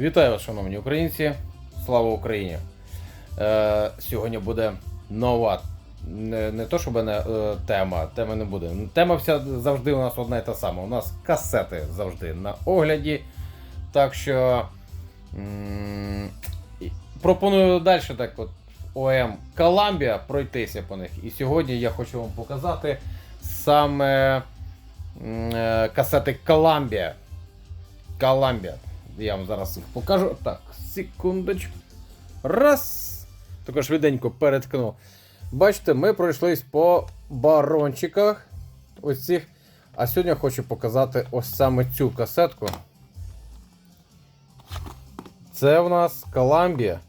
Вітаю вас, шановні українці! Слава Україні! Е, сьогодні буде нова. Не, не то, щоб не е, тема, теми не буде. Тема вся завжди у нас одна і та сама. У нас касети завжди на огляді. Так що м- пропоную далі так от ОМ Коламбія пройтися по них. І сьогодні я хочу вам показати саме е, касети Коламбія. Коламбія. Я вам зараз їх покажу. Так, секундочку. Раз. Також швиденько переткну. Бачите, ми пройшлись по барончиках. Ось цих. А сьогодні хочу показати ось саме цю касетку. Це в нас Коламбія,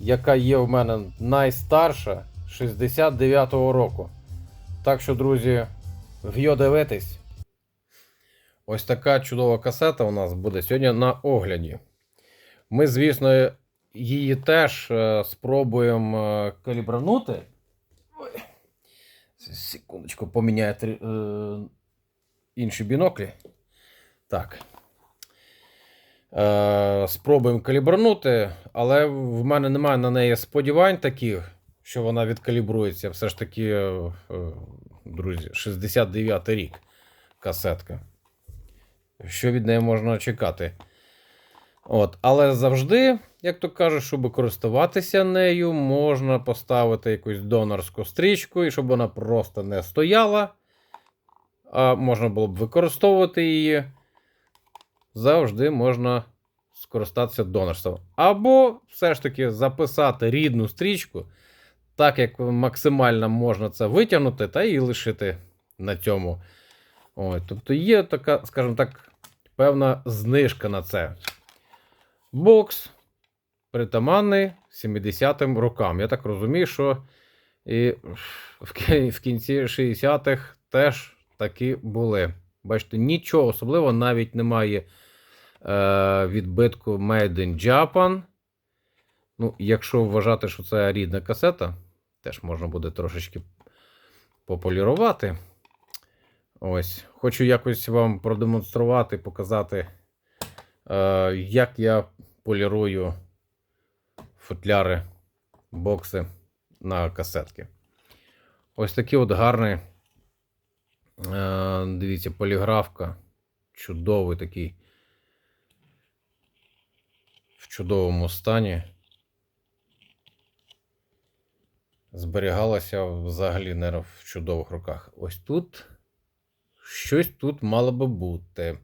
яка є в мене найстарша 69-го року. Так що, друзі, в'йо дивитись. Ось така чудова касета у нас буде сьогодні на огляді. Ми, звісно, її теж е, спробуємо е, калібранути. Секундочку, поміняю е, інші біноклі. Так. Е, спробуємо калібранути, але в мене немає на неї сподівань таких, що вона відкалібрується. Все ж таки, е, е, друзі, 69 рік касетка що від неї можна чекати. От, Але завжди, як то кажуть, щоб користуватися нею, можна поставити якусь донорську стрічку, і щоб вона просто не стояла. А можна було б використовувати її. Завжди можна скористатися донорством. Або все ж таки записати рідну стрічку, так як максимально можна це витягнути, та і лишити на цьому. Ой, тобто є така, скажімо так, певна знижка на це. Бокс притаманний 70-м рокам. Я так розумію, що і в кінці 60-х теж такі були. Бачите, нічого особливого навіть немає е, відбитку Made in Japan. Ну, якщо вважати, що це рідна касета, теж можна буде трошечки пополірувати. Ось, хочу якось вам продемонструвати, показати, е, як я полірую футляри, бокси на касетки. Ось такий от гарний, е, дивіться, поліграфка. Чудовий такий. В чудовому стані. Зберігалася взагалі не в чудових руках. Ось тут щось тут мало би бути.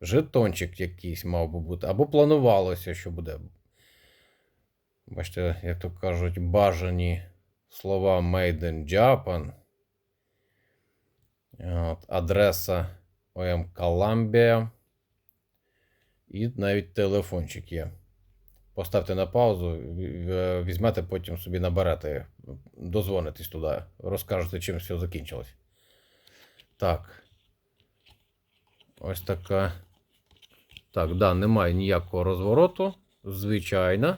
Жетончик якийсь мав би бути. Або планувалося, що буде. Бачите, як то кажуть, бажані слова Made in Japan. От, адреса ОМ Columbia. І навіть телефончик є. Поставте на паузу, візьмете, потім собі наберете, дозвонитесь туди, розкажете, чим все закінчилось. Так. Ось така. Так, да, немає ніякого розвороту. Звичайно.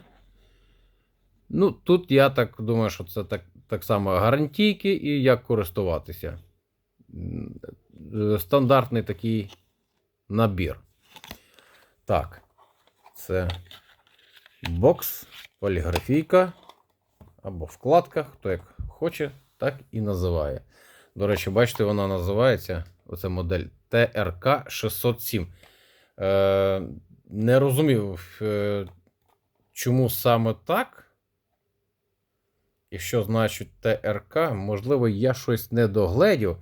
Ну, тут я так думаю, що це так, так само гарантійки і як користуватися. Стандартний такий набір. Так. Це бокс, поліграфійка або вкладка, хто як хоче, так і називає. До речі, бачите, вона називається оце модель ТРК 607. Е, не розумів, е, чому саме так. І що значить ТРК? Можливо, я щось не догледів.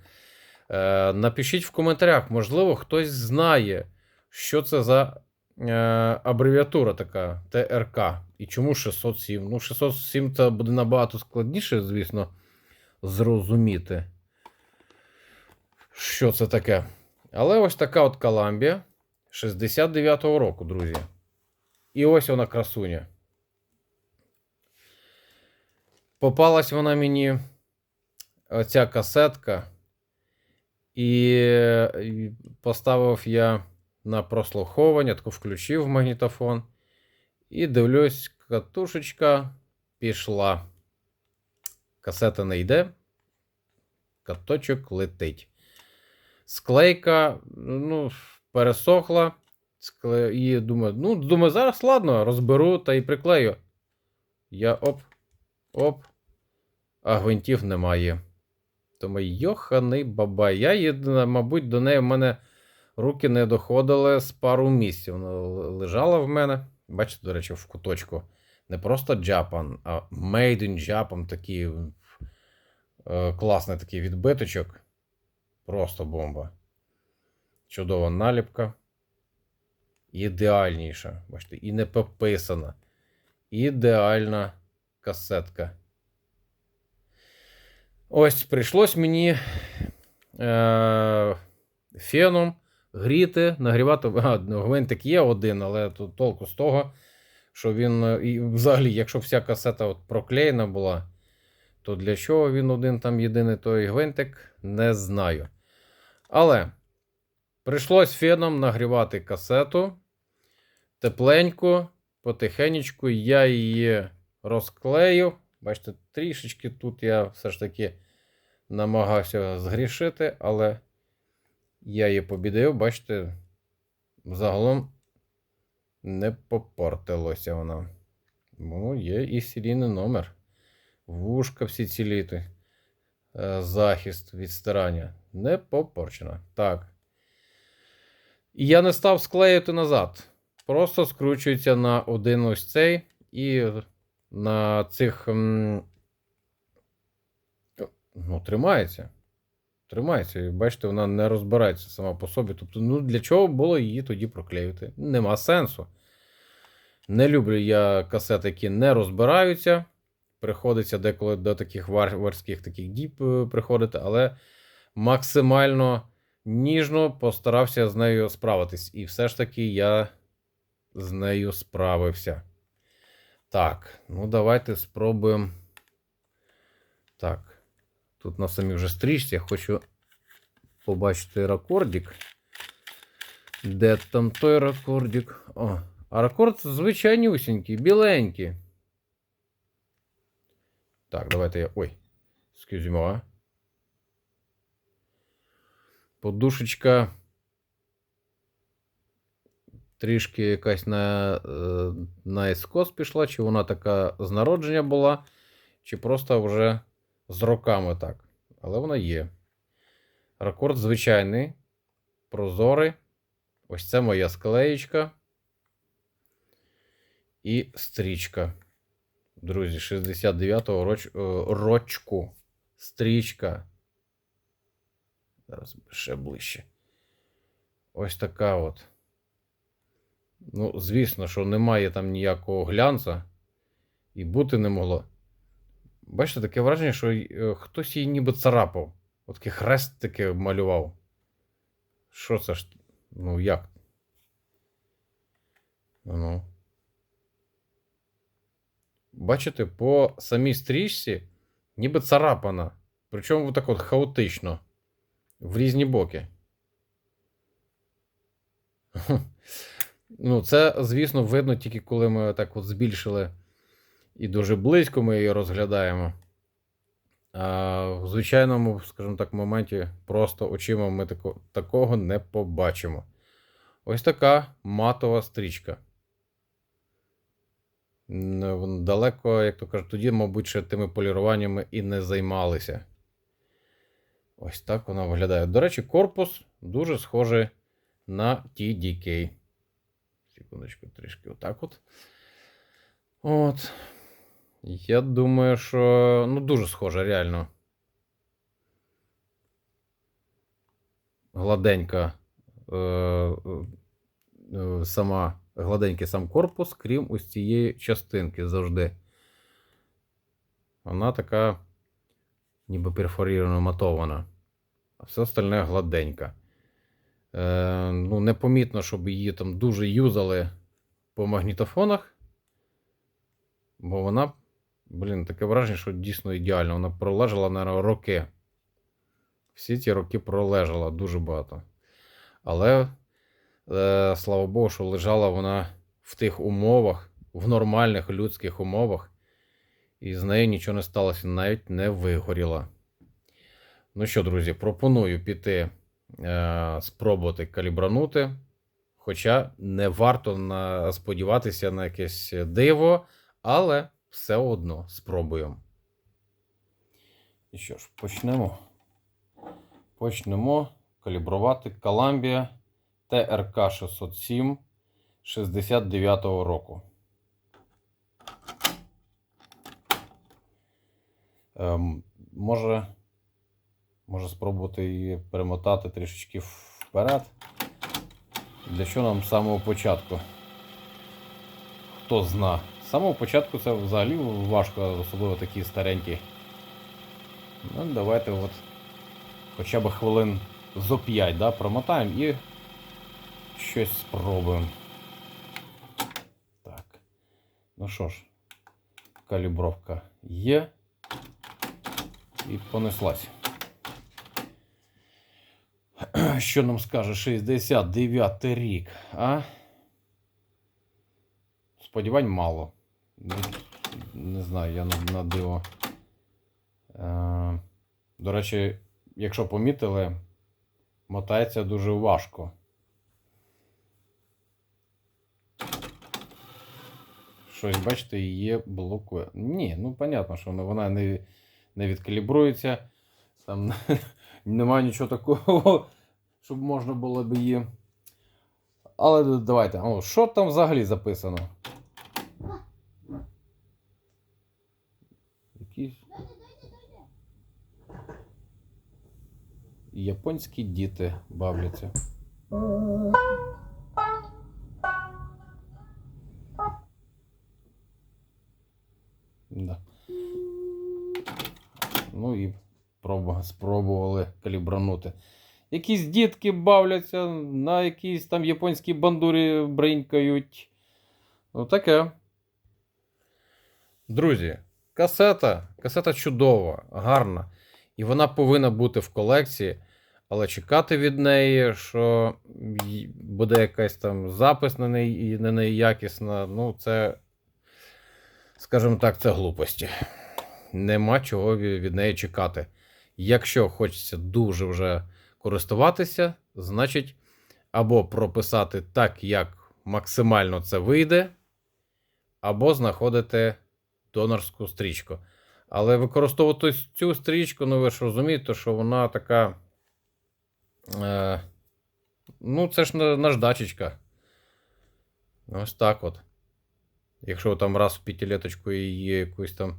Е, напишіть в коментарях, можливо, хтось знає, що це за е, абревіатура така ТРК. І чому 607? Ну, 607 це буде набагато складніше, звісно, зрозуміти що це таке. Але ось така от Коламбія 69-го року, друзі. І ось вона красуня. Попалась вона мені оця касетка. І поставив я на прослуховування, таку включив магнітофон. І дивлюсь, катушечка пішла. Касета не йде. Каточок летить. Склейка ну, пересохла. і думаю, ну, думаю, зараз ладно, розберу та й приклею. Я оп, оп, а гвинтів немає. Тому йоханий бабай. Я єдина, мабуть, до неї в мене руки не доходили з пару місяців. Вона лежала в мене. Бачите, до речі, в куточку. Не просто Japan, а Made in Japan такий е, класний такий відбиточок. Просто бомба. Чудова наліпка. Ідеальніша. Бачите, і не пописана. Ідеальна касетка. Ось прийшлось мені е, феном гріти, нагрівати. А, ну, гвинтик є один, але тут толку з того, що він. І взагалі, якщо вся касета от проклеєна була, то для чого він один там єдиний той гвинтик, не знаю. Але прийшлось феном нагрівати касету тепленько, потихенечку я її розклею. Бачите, трішечки тут я все ж таки намагався згрішити, але я її побідив, бачите, загалом не попортилося вона. Ну, є і серійний номер. Вушка всі ціліти. Е, Захист від стирання. Не попорчена. Так. І я не став склеювати назад. Просто скручується на один ось цей і на цих. Ну, тримається. Тримається. І бачите, вона не розбирається сама по собі. Тобто, ну для чого було її тоді проклеювати? Нема сенсу. Не люблю я касети, які не розбираються. Приходиться деколи до таких варварських таких діб е, приходити, але максимально ніжно постарався з нею справитись. І все ж таки я з нею справився. Так, ну давайте спробуємо. Так. Тут на самій вже стрічці я хочу побачити рекордик. Де там той рекордик? О, а рекорд звичайнюсінький, біленький. Так, давайте я. Ой, а. Подушечка. Трішки якась на, е, на ескоз пішла, чи вона така з народження була, чи просто вже з роками так. Але вона є. Рекорд звичайний, прозорий. Ось це моя склеєчка. І стрічка. Друзі, 69-го роч, е, рочку. Стрічка. Зараз ще ближче. Ось така от. Ну, звісно, що немає там ніякого глянца. І бути не могло. Бачите, таке враження, що е, хтось її ніби царапав. От хрест таке малював. Що це ж? Ну як? Ну. Бачите, по самій стрічці ніби царапана. Причому так от хаотично. В різні боки. Ну, це, звісно, видно тільки коли ми так от збільшили і дуже близько ми її розглядаємо. А в звичайному, скажімо так, моменті просто очима ми тако, такого не побачимо. Ось така матова стрічка. Далеко, як то кажуть, тоді, мабуть, ще тими поліруваннями і не займалися. Ось так вона виглядає. До речі, корпус дуже схожий на TDK. Секундочку, трішки отак от. От. Я думаю, що ну дуже схоже, реально. Гладенька е, е, сама гладенький сам корпус, крім ось цієї частинки завжди. Вона така, ніби перфорірована матована. А все остальне гладенька. Е, ну, непомітно, щоб її там дуже юзали по магнітофонах. Бо вона, блін, таке враження, що дійсно ідеально. Вона пролежала, на роки. Всі ці роки пролежала дуже багато. Але, слава Богу, що лежала вона в тих умовах, в нормальних людських умовах, і з нею нічого не сталося, навіть не вигоріла. Ну що, друзі, пропоную піти е, спробувати калібранути. Хоча не варто на, сподіватися на якесь диво, але все одно спробуємо. І що ж, почнемо. Почнемо калібрувати Columbia TRK 607 69-го року. Ем, може, може спробувати її перемотати трішечки вперед. Для чого нам з самого початку? Хто зна. З самого початку це взагалі важко, особливо такі старенькі. Ну, давайте от хоча б хвилин зо 5 да, промотаємо і щось спробуємо. Так. Ну що ж, калібровка є. І понеслась. Що нам скаже 69 рік, а? Сподівань мало. Не знаю, я на диво. Е, до речі, якщо помітили, мотається дуже важко. Щось, бачите, її блокує. Ні, ну понятно, що вона- не, не відкалібрується. Там немає нічого такого, щоб можна було б її. Але давайте, о, що там взагалі записано? Японські діти бавляться. Да. Ну і спробували калібранути. Якісь дітки бавляться, на якійсь там японській бандурі бринькають. Ну таке. Друзі, касета. Касета чудова, гарна. І вона повинна бути в колекції, але чекати від неї, що буде якась там запис на неї на неї якісна, ну це, скажімо так, це глупості. Нема чого від неї чекати. Якщо хочеться дуже вже користуватися, значить, або прописати так, як максимально це вийде, або знаходити донорську стрічку. Але використовувати цю стрічку, ну ви ж розумієте, що вона така. Е, ну, це ж наждачечка. Ось так от. Якщо там раз в п'ятилеточку її якусь там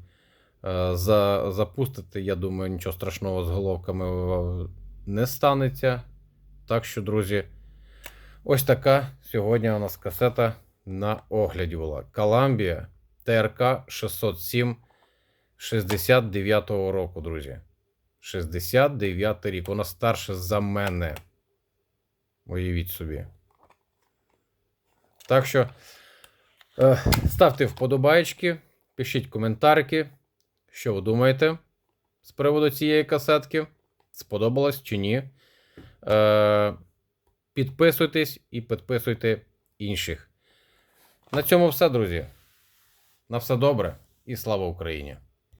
е, за, запустити, я думаю, нічого страшного з головками е, не станеться. Так що, друзі, ось така сьогодні у нас касета на огляді була. Columbia TRK 607 69-го року, друзі. 69 й рік. Вона старша за мене. Уявіть собі. Так що ставте вподобайки, пишіть коментарки, що ви думаєте з приводу цієї касетки. Сподобалось чи ні. Е, підписуйтесь і підписуйте інших. На цьому все, друзі. На все добре і слава Україні!